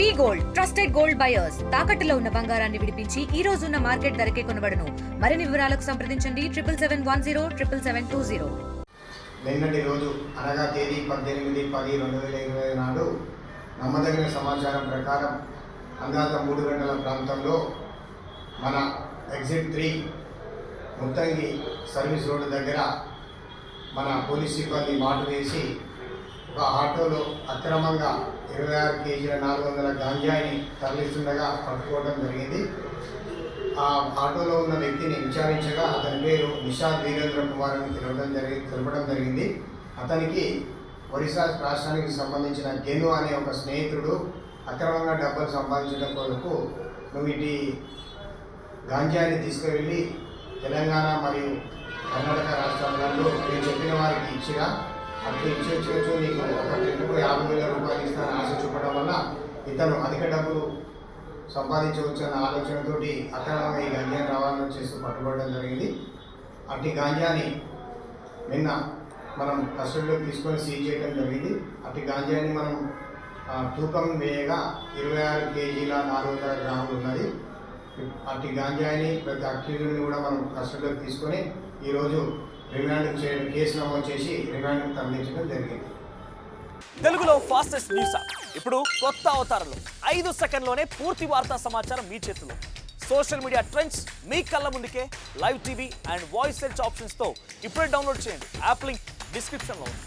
V gold trusted gold buyers. తాకట్టులో ఉన్న బంగారాన్ని విడిపించి ఈ రోజు ఉన్న మార్కెట్ ధరకే కొనబడను. మరిన్ని వివరాలకు సంప్రదించండి triple seven one zero triple seven two zero. నిన్నటి రోజు అనగా తేదీ పద్దెనిమిది పది రెండు వేల ఇరవై నాడు నమ్మదగిన సమాచారం ప్రకారం అందాక మూడు గంటల ప్రాంతంలో మన exit three Muthangi service road దగ్గర మన పోలీస్ సిబ్బంది మాటు వేసి ఒక ఆటోలో అక్రమంగా ఇరవై ఆరు కేజీల నాలుగు వందల గాంజాయిని తరలిస్తుండగా పట్టుకోవడం జరిగింది. ఆ ఆటోలో ఉన్న వ్యక్తిని విచారించగా అతని పేరు నిషాద్ వీరేంద్ర కుమార్ అని తెలవడం జరిగి తెలపడం జరిగింది. అతనికి ఒరిస్సా రాష్ట్రానికి సంబంధించిన గెను అనే ఒక స్నేహితుడు అక్రమంగా డబ్బులు సంపాదించడం కొరకు నువ్వు ఇటు గాంజాని తీసుకువెళ్ళి తెలంగాణ మరియు కర్ణాటక రాష్ట్రాలలో నేను చెప్పిన వారికి ఇచ్చినా అట్లా ఇచ్చి నీకు ఒక ట్రిప్కు యాభై వేల రూపాయలు ఇస్తానని ఆశ చూపడం వల్ల ఇతను అధిక డబ్బులు సంపాదించవచ్చు అన్న ఆలోచనతోటి అక్రమంగా ఈ గంజాని రవాణా చేస్తూ పట్టుబడడం జరిగింది. అట్టి గాంజాని నిన్న మనం కస్టడీలోకి తీసుకొని సీజ్ చేయడం జరిగింది. అట్టి గాంజాని మనం తూకం వేయగా ఇరవై ఆరు కేజీల నాలుగు వందల గ్రాములు ఉన్నది. అట్టి గాంజాయిని ప్రతి అక్యూజ్ని కూడా మనం కస్టడీలోకి తీసుకొని ఈరోజు రిమాండ్ చేయడం కేసు నమోదు చేసి రిమాండ్కి తరలించడం జరిగింది. తెలుగులో ఫాస్టెస్ట్ న్యూస్ ఇప్పుడు కొత్త అవతారంలో. ఐదు సెకండ్లోనే పూర్తి వార్తా సమాచారం మీ చేతిలో. సోషల్ మీడియా ట్రెండ్స్ మీ కళ్ళ ముందుకే. Live TV and voice search ఆప్షన్స్తో ఇప్పుడే డౌన్లోడ్ చేయండి. యాప్ లింక్ డిస్క్రిప్షన్లో ఉంది.